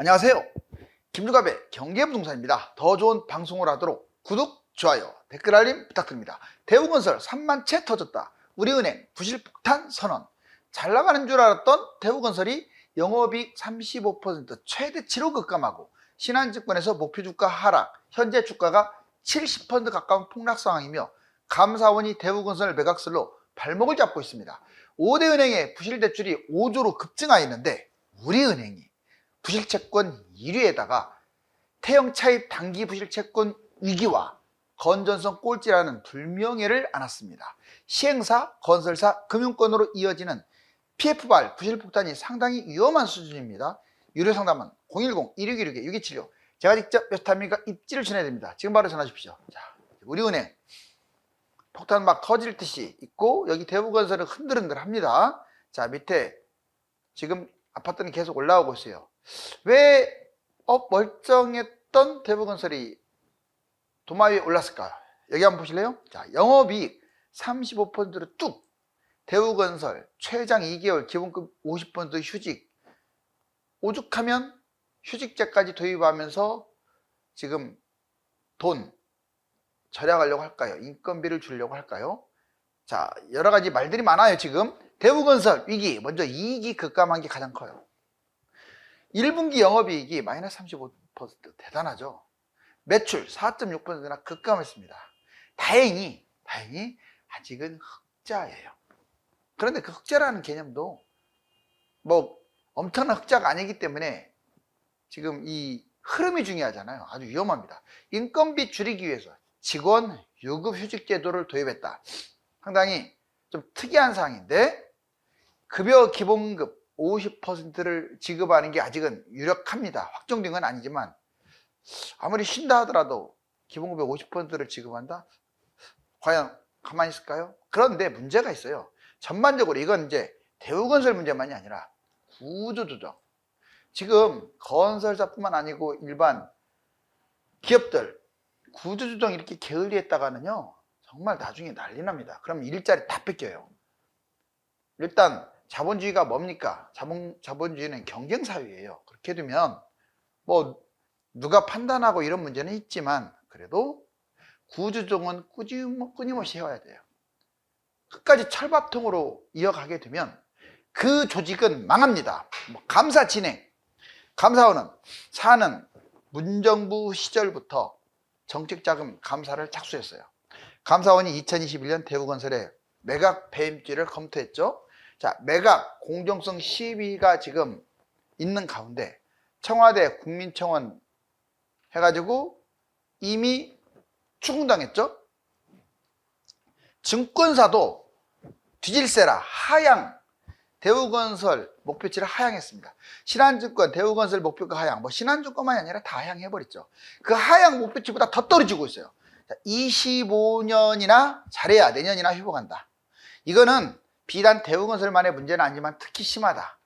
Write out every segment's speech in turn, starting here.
안녕하세요. 김주갑의 경제부동산입니다. 더 좋은 방송을 하도록 구독, 좋아요, 댓글 알림 부탁드립니다. 대우건설 3만 채 터졌다. 우리은행 부실폭탄 선언. 잘 나가는 줄 알았던 대우건설이 영업이익 35% 최대치로 급감하고 신한증권에서 목표 주가 하락, 현재 주가가 70% 가까운 폭락 상황이며 감사원이 대우건설 매각설로 발목을 잡고 있습니다. 5대 은행의 부실 대출이 5조로 급증하였는데 우리은행이 부실채권 1위에다가 태형 차입 단기 부실채권 위기와 건전성 꼴찌라는 불명예를 안았습니다. 시행사, 건설사, 금융권으로 이어지는 PF발 부실폭탄이 상당히 위험한 수준입니다. 유료 상담은 010-1616-6276 제가 직접 메타민과 입지를 전해드립니다. 지금 바로 전화 주십시오. 자, 우리은행 폭탄 막 터질 듯이 있고 여기 대부건설은 흔들흔들 합니다. 자 밑에 지금 아파트는 계속 올라오고 있어요. 왜 어, 멀쩡했던 대부건설이 도마 위에 올랐을까요? 여기 한번 보실래요? 자 영업이익 35%로 뚝 대우건설 최장 2개월 기본급 50% 휴직 오죽하면 휴직제까지 도입하면서 지금 돈 절약하려고 할까요? 인건비를 주려고 할까요? 자, 여러 가지 말들이 많아요, 지금. 대우건설 위기, 먼저 이익이 급감한 게 가장 커요. 1분기 영업이익이 마이너스 35% 대단하죠. 매출 4.6%나 급감했습니다. 다행히, 다행히 아직은 흑자예요. 그런데 그 흑자라는 개념도 뭐 엄청난 흑자가 아니기 때문에 지금 이 흐름이 중요하잖아요. 아주 위험합니다. 인건비 줄이기 위해서 직원 유급 휴직 제도를 도입했다. 상당히 좀 특이한 사항인데 급여 기본급 50%를 지급하는 게 아직은 유력합니다. 확정된 건 아니지만 아무리 쉰다 하더라도 기본급의 50%를 지급한다? 과연 가만히 있을까요? 그런데 문제가 있어요. 전반적으로 이건 이제 대우건설 문제만이 아니라 구조조정. 지금 건설사뿐만 아니고 일반 기업들 구조조정 이렇게 게을리했다가는요 정말 나중에 난리 납니다. 그럼 일자리 다 뺏겨요. 일단 자본주의가 뭡니까? 자본, 자본주의는 경쟁사회예요. 그렇게 되면 뭐 누가 판단하고 이런 문제는 있지만 그래도 구조조정은 꾸짐- 끊임없이 해와야 돼요. 끝까지 철밥통으로 이어가게 되면 그 조직은 망합니다. 뭐 감사 진행, 감사원은 사는 문정부 시절부터 정책자금 감사를 착수했어요. 감사원이 2021년 대우건설의 매각 배임죄를 검토했죠. 자, 매각 공정성 시비가 지금 있는 가운데 청와대 국민청원 해가지고 이미 추궁당했죠. 증권사도 뒤질세라 하향 대우건설 목표치를 하향했습니다. 신한증권, 대우건설 목표가 하향, 뭐 신한증권만이 아니라 다 하향해버렸죠. 그 하향 목표치보다 더 떨어지고 있어요. 25년이나 잘해야 내년이나 회복한다. 이거는 비단 대우건설만의 문제는 아니지만 특히 심하다.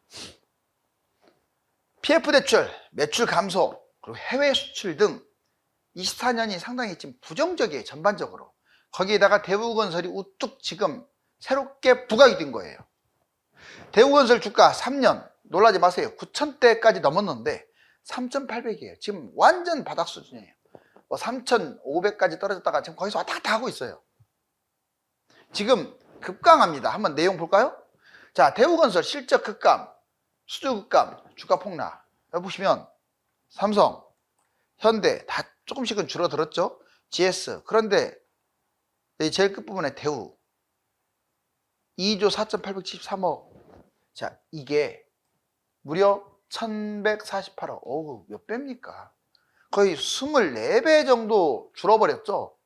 PF 대출, 매출 감소, 그리고 해외 수출 등 24년이 상당히 지금 부정적이에요, 전반적으로. 거기에다가 대우건설이 우뚝 지금 새롭게 부각이 된 거예요. 대우건설 주가 3년 놀라지 마세요. 9천대까지 넘었는데 3,800이에요. 지금 완전 바닥 수준이에요. 뭐 3,500까지 떨어졌다가 지금 거기서 왔다 갔다 하고 있어요. 지금 급강합니다. 한번 내용 볼까요? 자, 대우건설 실적 급감, 수주 급감, 주가 폭락. 여기 보시면 삼성, 현대 다 조금씩은 줄어들었죠. GS. 그런데 제일 끝부분에 대우 2조 4,873억. 자, 이게 무려 1,148억. 어우, 몇 배입니까? 거의 24배 정도 줄어버렸죠.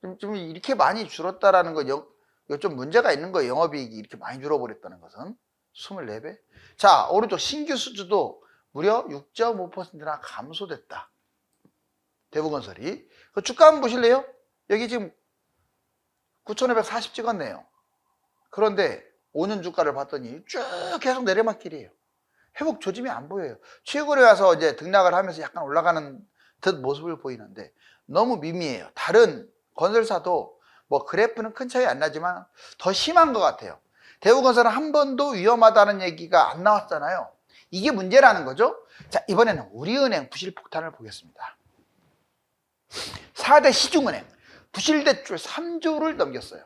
좀, 좀 이렇게 많이 줄었다라는 거, 여, 이거 좀 문제가 있는 거예요. 영업이익이 이렇게 많이 줄어버렸다는 것은. 24배. 자, 오른쪽 신규 수주도 무려 6.5%나 감소됐다. 대부건설이. 그 주가 한번 보실래요? 여기 지금 9,540 찍었네요. 그런데 5년 주가를 봤더니 쭉 계속 내리막길이에요. 회복 조짐이 안 보여요. 최고에 와서 이제 등락을 하면서 약간 올라가는 듯 모습을 보이는데 너무 미미해요. 다른 건설사도 뭐 그래프는 큰 차이 안 나지만 더 심한 것 같아요. 대우건설은 한 번도 위험하다는 얘기가 안 나왔잖아요. 이게 문제라는 거죠. 자, 이번에는 우리은행 부실 폭탄을 보겠습니다. 4대 시중은행 부실 대출 3조를 넘겼어요.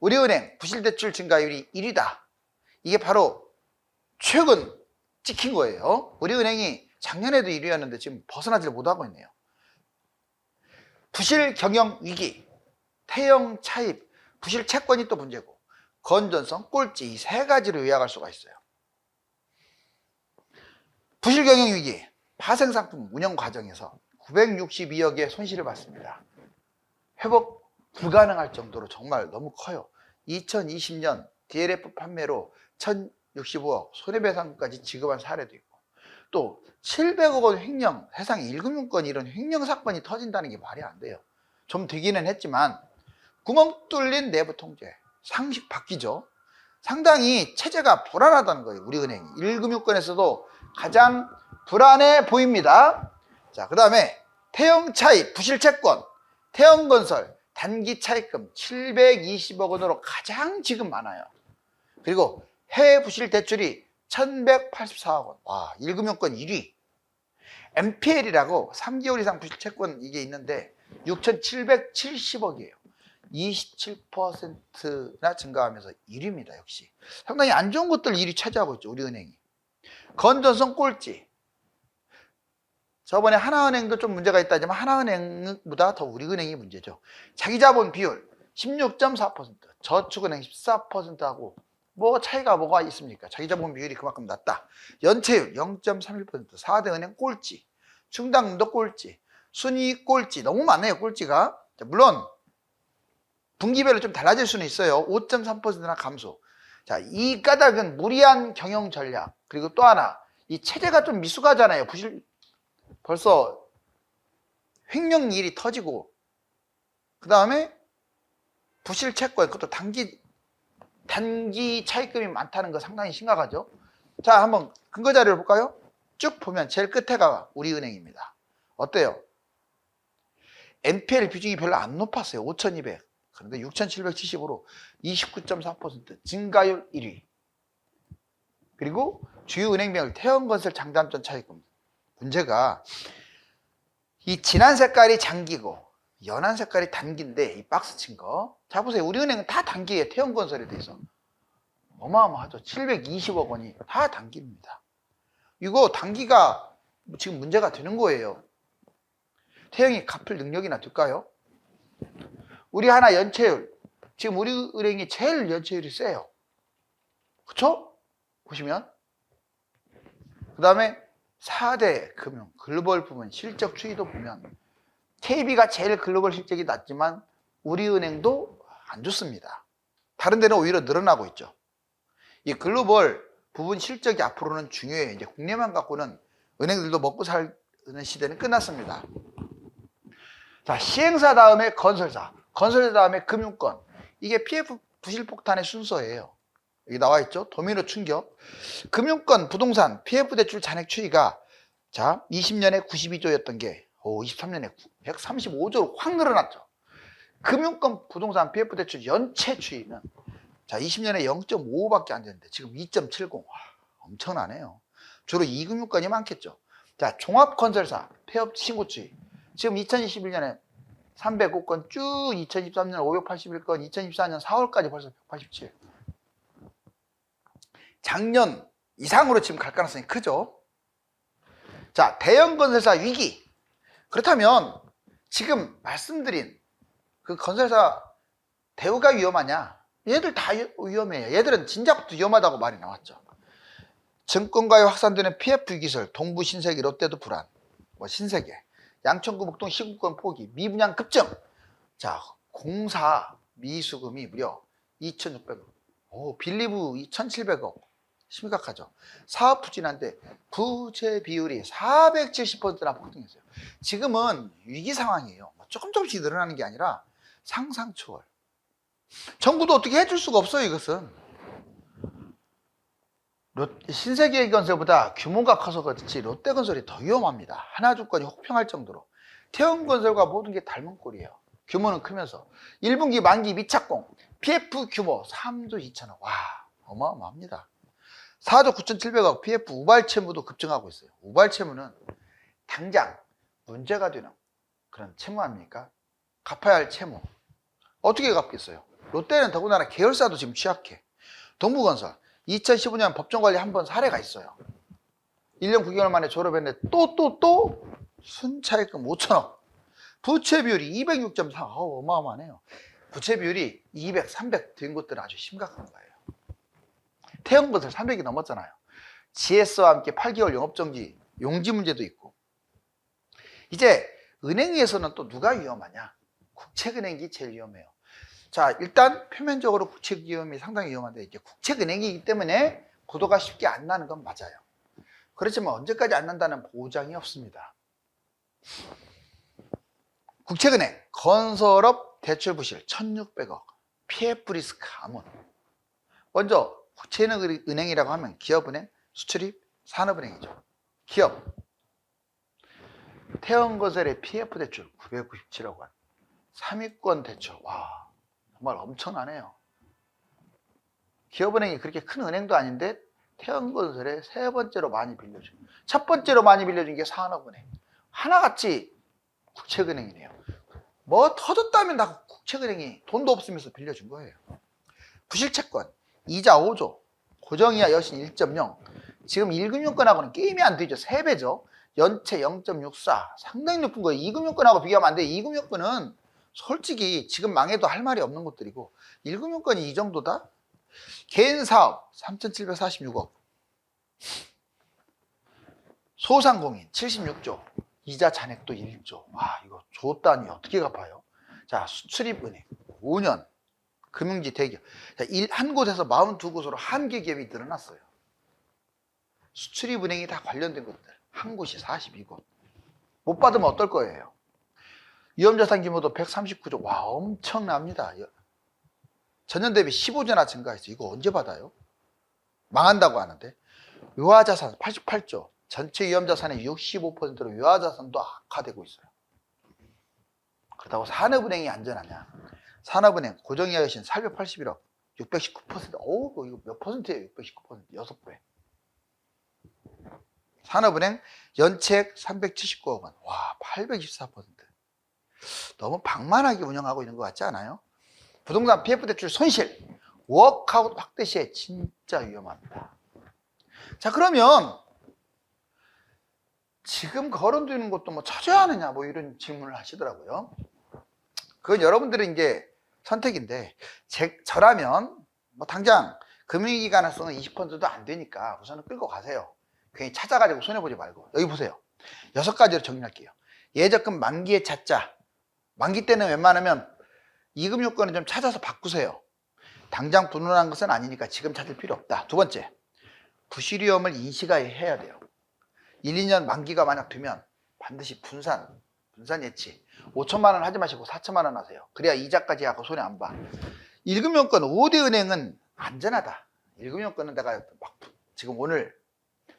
우리은행 부실 대출 증가율이 1위다. 이게 바로 최근 찍힌 거예요. 우리은행이 작년에도 1위였는데 지금 벗어나지를 못하고 있네요. 부실 경영 위기, 태형 차입, 부실 채권이 또 문제고 건전성, 꼴찌 이 세 가지를 요약할 수가 있어요. 부실 경영 위기, 파생 상품 운영 과정에서 962억의 손실을 봤습니다. 회복 불가능할 정도로 정말 너무 커요. 2020년 DLF 판매로 1065억 손해배상까지 지급한 사례도 있고 또 700억 원 횡령 세상에 1금융권 이런 횡령 사건이 터진다는 게 말이 안 돼요. 좀 되기는 했지만 구멍 뚫린 내부 통제 상식 바뀌죠. 상당히 체제가 불안하다는 거예요. 우리 은행이 1금융권에서도 가장 불안해 보입니다. 자, 그 다음에 태형 차입 부실채권, 태형 건설 단기 차입금 720억 원으로 가장 지금 많아요. 그리고 해외 부실 대출이 1184억 원. 와, 1금융권 1위. MPL이라고 3개월 이상 부실 채권 이게 있는데 6,770억이에요. 27%나 증가하면서 1위입니다, 역시. 상당히 안 좋은 것들 1위 차지하고 있죠, 우리 은행이. 건전성 꼴찌. 저번에 하나은행도 좀 문제가 있다지만 하나은행보다 더 우리은행이 문제죠. 자기 자본 비율 16.4%, 저축은행 14%하고 뭐 차이가 뭐가 있습니까? 자기 자본 비율이 그만큼 낮다. 연체율 0.31%, 4대 은행 꼴찌, 충당금도 꼴찌, 순이익 꼴찌 너무 많네요. 꼴찌가. 자, 물론 분기별로 좀 달라질 수는 있어요. 5.3%나 감소. 자, 이 까닭은 무리한 경영 전략 그리고 또 하나 이 체제가 좀 미숙하잖아요. 부실 벌써 횡령 일이 터지고 그 다음에 부실 채권 그것도 단기 단기 차입금이 많다는 거 상당히 심각하죠. 자, 한번 근거 자료를 볼까요? 쭉 보면 제일 끝에가 우리은행입니다. 어때요? NPL 비중이 별로 안 높았어요. 5,200. 그런데 6,770으로 29.4% 증가율 1위. 그리고 주요 은행별 태형건설 장담전 차입금 문제가 이 진한 색깔이 장기고 연한 색깔이 단기인데 이 박스 친 거. 자 보세요. 우리은행은 다 단기에 태형건설에 대해서 어마어마하죠. 720억 원이 다 단기입니다. 이거 단기가 지금 문제가 되는 거예요. 태형이 갚을 능력이나 될까요? 우리 하나 연체율 지금 우리 은행이 제일 연체율이 세요. 그쵸? 보시면 그 다음에 4대 금융 글로벌 부문 실적 추이도 보면 KB가 제일 글로벌 실적이 낮지만 우리 은행도 안 좋습니다. 다른 데는 오히려 늘어나고 있죠. 이 글로벌 부분 실적이 앞으로는 중요해요. 이제 국내만 갖고는 은행들도 먹고 사는 시대는 끝났습니다. 자, 시행사 다음에 건설사, 건설사 다음에 금융권. 이게 PF 부실폭탄의 순서예요. 여기 나와 있죠. 도미노 충격. 금융권, 부동산, PF 대출 잔액 추이가 자 20년에 92조였던 게 오, 23년에 135조로 확 늘어났죠. 금융권, 부동산, PF 대출 연체 추이는 자 20년에 0.55밖에 안 되는데 지금 2.70. 와, 엄청나네요. 주로 이금융권이 많겠죠. 자 종합건설사, 폐업 신고 추이. 지금 2021년에 305건 쭉 2023년 581건, 2024년 4월까지 벌써 187. 작년 이상으로 지금 갈 가능성이 크죠. 자, 대형 건설사 위기. 그렇다면 지금 말씀드린 그 건설사 대우가 위험하냐? 얘들 다 위험해요. 얘들은 진작부터 위험하다고 말이 나왔죠. 증권가에 확산되는 PF 기술, 동부 신세계, 롯데도 불안, 뭐 신세계, 양천구 목동 시군권 포기, 미분양 급증. 자, 공사 미수금이 무려 2,600억. 오, 빌리브 2,700억. 심각하죠. 사업 부진한데 부채 비율이 470%나 폭등했어요. 지금은 위기 상황이에요. 뭐 조금 조금씩 늘어나는 게 아니라 상상 초월. 정부도 어떻게 해줄 수가 없어요, 이것은. 신세계 건설보다 규모가 커서 그렇지 롯데건설이 더 위험합니다. 하나주권이 혹평할 정도로. 태형건설과 모든 게 닮은 꼴이에요. 규모는 크면서 1분기 만기 미착공 PF 규모 3조 2천억 와 어마어마합니다. 4조 9,700억 PF 우발 채무도 급증하고 있어요. 우발 채무는 당장 문제가 되는 그런 채무 아닙니까? 갚아야 할 채무. 어떻게 갚겠어요? 롯데는 더군다나 계열사도 지금 취약해. 동부건설 2015년 법정관리 한 번 사례가 있어요. 1년 9개월 만에 졸업했는데 또 또 또 순차익금 5천억. 부채 비율이 206.4. 어우, 어마어마하네요. 부채 비율이 200, 300 된 것들은 아주 심각한 거예요. 태형건설 300이 넘었잖아요. GS와 함께 8개월 영업정지, 용지 문제도 있고. 이제 은행에서는 또 누가 위험하냐? 국책은행이 제일 위험해요. 자, 일단 표면적으로 국책 위험이 상당히 위험한데 이제 국책은행이기 때문에 구도가 쉽게 안 나는 건 맞아요. 그렇지만 언제까지 안 난다는 보장이 없습니다. 국책은행, 건설업 대출 부실 1,600억, PF 리스크 암원. 먼저 국책은행이라고 하면 기업은행, 수출입, 산업은행이죠. 기업. 태형건설의 PF 대출 997억 원. 3위권 대출. 와, 정말 엄청나네요. 기업은행이 그렇게 큰 은행도 아닌데 태형건설에 세 번째로 많이 빌려준. 첫 번째로 많이 빌려준 게 산업은행. 하나같이 국책은행이네요. 뭐 터졌다면 다 국책은행이 돈도 없으면서 빌려준 거예요. 부실채권 이자 5조, 고정이하 여신 1.0. 지금 1금융권하고는 게임이 안 되죠. 3배죠. 연체 0.64. 상당히 높은 거예요. 2금융권하고 비교하면 안 돼요. 2금융권은 솔직히 지금 망해도 할 말이 없는 것들이고 1금융권이 이 정도다? 개인 사업 3,746억. 소상공인 76조. 이자 잔액도 1조. 와, 이거 조 단위 어떻게 갚아요? 자, 수출입은행 5년. 금융지 대기업. 자, 일, 한 곳에서 42곳으로 한 개 기업이 늘어났어요. 수출입은행이 다 관련된 것들. 한 곳이 42곳. 못 받으면 어떨 거예요? 위험자산 규모도 139조. 와, 엄청납니다. 전년 대비 15조나 증가했어요. 이거 언제 받아요? 망한다고 하는데. 유화자산 88조. 전체 위험자산의 65%로 유화자산도 악화되고 있어요. 그렇다고 산업은행이 안전하냐? 산업은행 고정이하 여신 481억 619% 어우 이거 몇 퍼센트예요 619% 6배 산업은행 연체액 379억 원 와 824% 너무 방만하게 운영하고 있는 것 같지 않아요? 부동산 PF 대출 손실 워크아웃 확대 시에 진짜 위험합니다 자 그러면 지금 거론되는 것도 뭐 찾아야 하느냐 뭐 이런 질문을 하시더라고요 그건 여러분들의 이제 선택인데 제, 저라면 뭐 당장 가능성은 20%도 안 되니까 우선은 끌고 가세요. 괜히 찾아가지고 손해보지 말고 여기 보세요. 여섯 가지로 정리할게요. 예적금 만기에 찾자. 만기 때는 웬만하면 이금 요건을 좀 찾아서 바꾸세요. 당장 분원한 것은 아니니까 지금 찾을 필요 없다. 두 번째, 부실위험을 인식해야 돼요. 1, 2년 만기가 만약 되면 반드시 분산, 분산 예치. 5천만 원 하지 마시고 4천만 원 하세요. 그래야 이자까지 하고 손해 안 봐. 1금융권 5대 은행은 안전하다. 1금융권은 내가 막 지금 오늘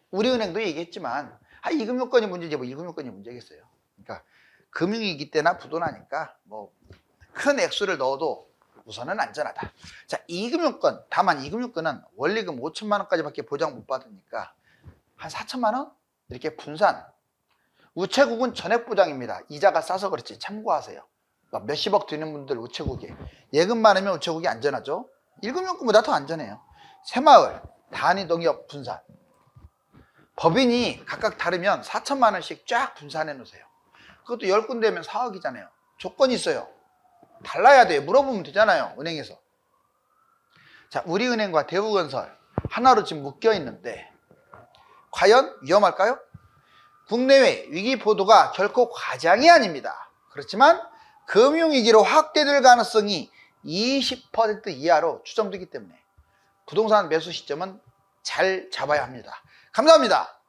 우리 은행도 얘기했지만 아 2금융권이 문제지 뭐 1금융권이 문제겠어요. 그러니까 금융위기 때나 부도나니까 뭐 큰 액수를 넣어도 우선은 안전하다. 자, 2금융권 다만 2금융권은 원리금 5천만 원까지밖에 보장 못 받으니까 한 4천만 원 이렇게 분산 우체국은 전액 보장입니다. 이자가 싸서 그렇지 참고하세요. 그러니까 몇십억 드는 분들 우체국에 예금 많으면 우체국이 안전하죠. 1금융권보다 더 안전해요. 새마을 단위 농협 분산 법인이 각각 다르면 4천만 원씩 쫙 분산해 놓으세요. 그것도 10군데면 4억이잖아요. 조건이 있어요. 달라야 돼요. 물어보면 되잖아요. 은행에서. 자, 우리은행과 대우건설 하나로 지금 묶여 있는데 과연 위험할까요? 국내외 위기 보도가 결코 과장이 아닙니다. 그렇지만 금융위기로 확대될 가능성이 20% 이하로 추정되기 때문에 부동산 매수 시점은 잘 잡아야 합니다. 감사합니다.